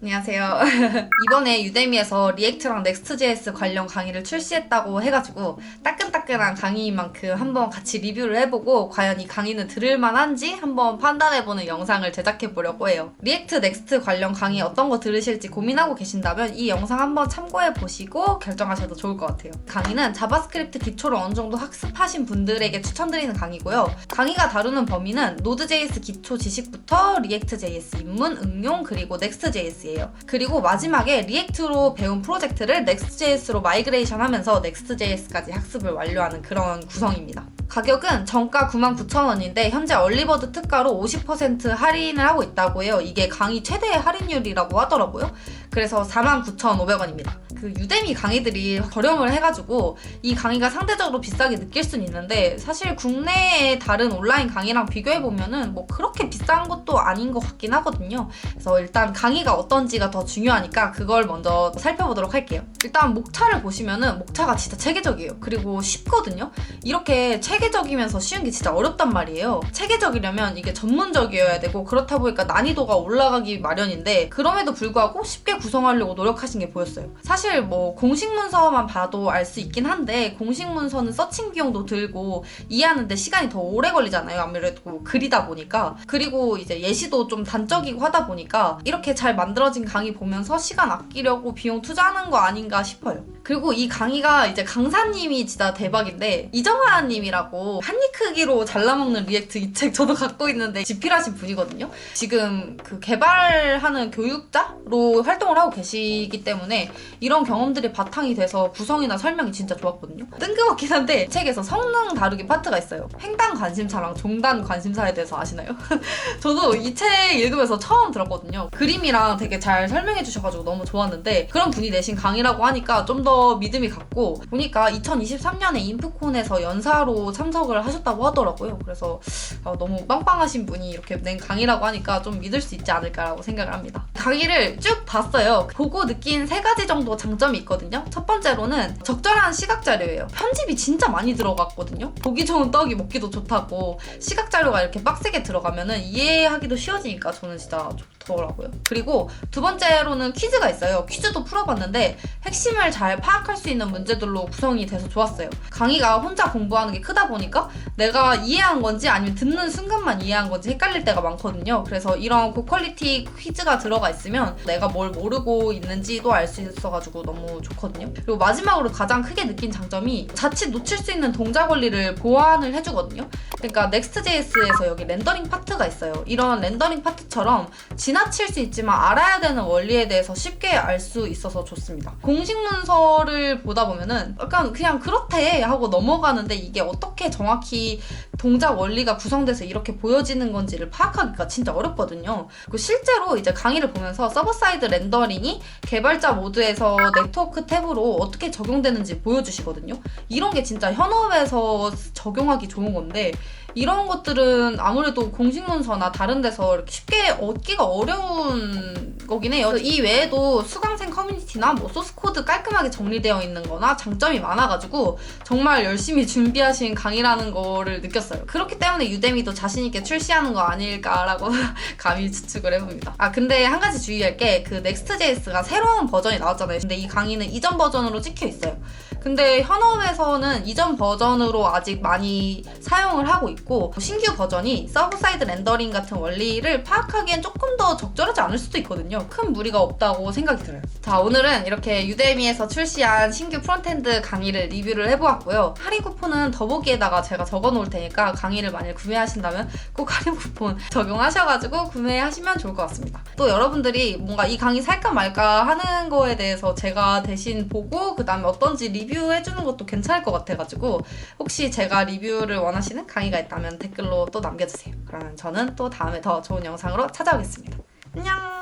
안녕하세요. 이번에 유데미에서 리액트랑 넥스트.js 관련 강의를 출시했다고 해가지고 따끈따끈한 강의인 만큼 한번 같이 리뷰를 해보고 과연 이 강의는 들을만한지 한번 판단해보는 영상을 제작해보려고 해요. 리액트 넥스트 관련 강의 어떤 거 들으실지 고민하고 계신다면 이 영상 한번 참고해보시고 결정하셔도 좋을 것 같아요. 강의는 자바스크립트 기초를 어느 정도 학습하신 분들에게 추천드리는 강의고요. 강의가 다루는 범위는 노드.js 기초 지식부터 리액트.js 입문, 응용, 그리고 넥스트.js 이에요. 그리고 마지막에 리액트로 배운 프로젝트를 넥스트.js로 마이그레이션 하면서 넥스트.js까지 학습을 완료하는 그런 구성입니다. 가격은 정가 99,000원인데 현재 얼리버드 특가로 50% 할인을 하고 있다고 해요. 이게 강의 최대 할인율이라고 하더라고요. 그래서 49,500원입니다. 그 유대미 강의들이 저렴을 해가지고 이 강의가 상대적으로 비싸게 느낄 수는 있는데 사실 국내의 다른 온라인 강의랑 비교해보면은 뭐 그렇게 비싼 것도 아닌 것 같긴 하거든요. 그래서 일단 강의가 어떤지가 더 중요하니까 그걸 먼저 살펴보도록 할게요. 일단 목차를 보시면은 목차가 진짜 체계적이에요. 그리고 쉽거든요. 이렇게 체계 적이면서 쉬운 게 진짜 어렵단 말이에요. 체계적이려면 이게 전문적이어야 되고 그렇다 보니까 난이도가 올라가기 마련인데 그럼에도 불구하고 쉽게 구성하려고 노력하신 게 보였어요. 사실 뭐 공식 문서만 봐도 알 수 있긴 한데 공식 문서는 서칭 비용도 들고 이해하는데 시간이 더 오래 걸리잖아요. 아무래도 글이다 보니까 그리고 이제 예시도 좀 단적이고 하다 보니까 이렇게 잘 만들어진 강의 보면서 시간 아끼려고 비용 투자하는 거 아닌가 싶어요. 그리고 이 강의가 이제 강사님이 진짜 대박인데 이정아님이라고 한 입 크기로 잘라먹는 리액트 이 책 저도 갖고 있는데 집필하신 분이거든요. 지금 그 개발하는 교육자로 활동을 하고 계시기 때문에 이런 경험들이 바탕이 돼서 구성이나 설명이 진짜 좋았거든요. 뜬금없긴 한데 책에서 성능 다루기 파트가 있어요. 횡단 관심사랑 종단 관심사에 대해서 아시나요? 저도 이 책 읽으면서 처음 들었거든요. 그림이랑 되게 잘 설명해 주셔가지고 너무 좋았는데 그런 분이 내신 강의라고 하니까 좀더 믿음이 갔고 보니까 2023년에 인프콘에서 연사로 참석을 하셨다고 하더라고요. 그래서 어, 너무 빵빵하신 분이 이렇게 낸 강의라고 하니까 좀 믿을 수 있지 않을까라고 생각을 합니다. 강의를 쭉 봤어요. 보고 느낀 세 가지 정도 장점이 있거든요. 첫 번째로는 적절한 시각 자료예요. 편집이 진짜 많이 들어갔거든요. 보기 좋은 떡이 먹기도 좋다고 시각 자료가 이렇게 빡세게 들어가면은 이해하기도 쉬워지니까 저는 진짜 좋더라고요. 그리고 두 번째로는 퀴즈가 있어요. 퀴즈도 풀어봤는데 핵심을 잘 파악할 수 있는 문제들로 구성이 돼서 좋았어요. 강의가 혼자 공부하는 게 크다 보니까 내가 이해한 건지 아니면 듣는 순간만 이해한 건지 헷갈릴 때가 많거든요. 그래서 이런 고퀄리티 퀴즈가 들어가 있으면 내가 뭘 모르고 있는지도 알 수 있어가지고 너무 좋거든요. 그리고 마지막으로 가장 크게 느낀 장점이 자칫 놓칠 수 있는 동작 원리를 보완을 해주거든요. 그러니까 Next.js에서 여기 렌더링 파트가 있어요. 이런 렌더링 파트처럼 지나칠 수 있지만 알아야 되는 원리에 대해서 쉽게 알 수 있어서 좋습니다. 공식 문서 를 보다 보면은 약간 그냥 그렇대 하고 넘어가는데 이게 어떻게 정확히 동작 원리가 구성돼서 이렇게 보여지는 건지를 파악하기가 진짜 어렵거든요. 그리고 실제로 이제 강의를 보면서 서버 사이드 렌더링이 개발자 모드에서 네트워크 탭으로 어떻게 적용되는지 보여주시거든요. 이런 게 진짜 현업에서 적용하기 좋은 건데 이런 것들은 아무래도 공식 문서나 다른 데서 쉽게 얻기가 어려운 거긴 해요. 이 외에도 수강생 커뮤니티나 뭐 소스 코드 깔끔하게 정리되어 있는 거나 장점이 많아가지고 정말 열심히 준비하신 강의라는 거를 느꼈어요. 그렇기 때문에 유데미도 자신있게 출시하는 거 아닐까라고 감히 추측을 해봅니다. 아, 근데 한 가지 주의할 게 그 넥스트.js가 새로운 버전이 나왔잖아요. 근데 이 강의는 이전 버전으로 찍혀 있어요. 근데 현업에서는 이전 버전으로 아직 많이 사용을 하고 있고 신규 버전이 서브 사이드 렌더링 같은 원리를 파악하기엔 조금 더 적절하지 않을 수도 있거든요. 큰 무리가 없다고 생각이 들어요. 자, 오늘은 이렇게 유데미에서 출시한 신규 프론트엔드 강의를 리뷰를 해보았고요. 할인 쿠폰은 더보기에다가 제가 적어 놓을 테니까 강의를 만일 구매하신다면 꼭 할인 쿠폰 적용하셔가지고 구매하시면 좋을 것 같습니다. 또 여러분들이 뭔가 이 강의 살까 말까 하는 거에 대해서 제가 대신 보고 그 다음에 어떤지 리뷰해주는 것도 괜찮을 것 같아가지고 혹시 제가 리뷰를 원하시는 강의가 있다면 댓글로 또 남겨주세요. 그러면 저는 또 다음에 더 좋은 영상으로 찾아오겠습니다. 안녕!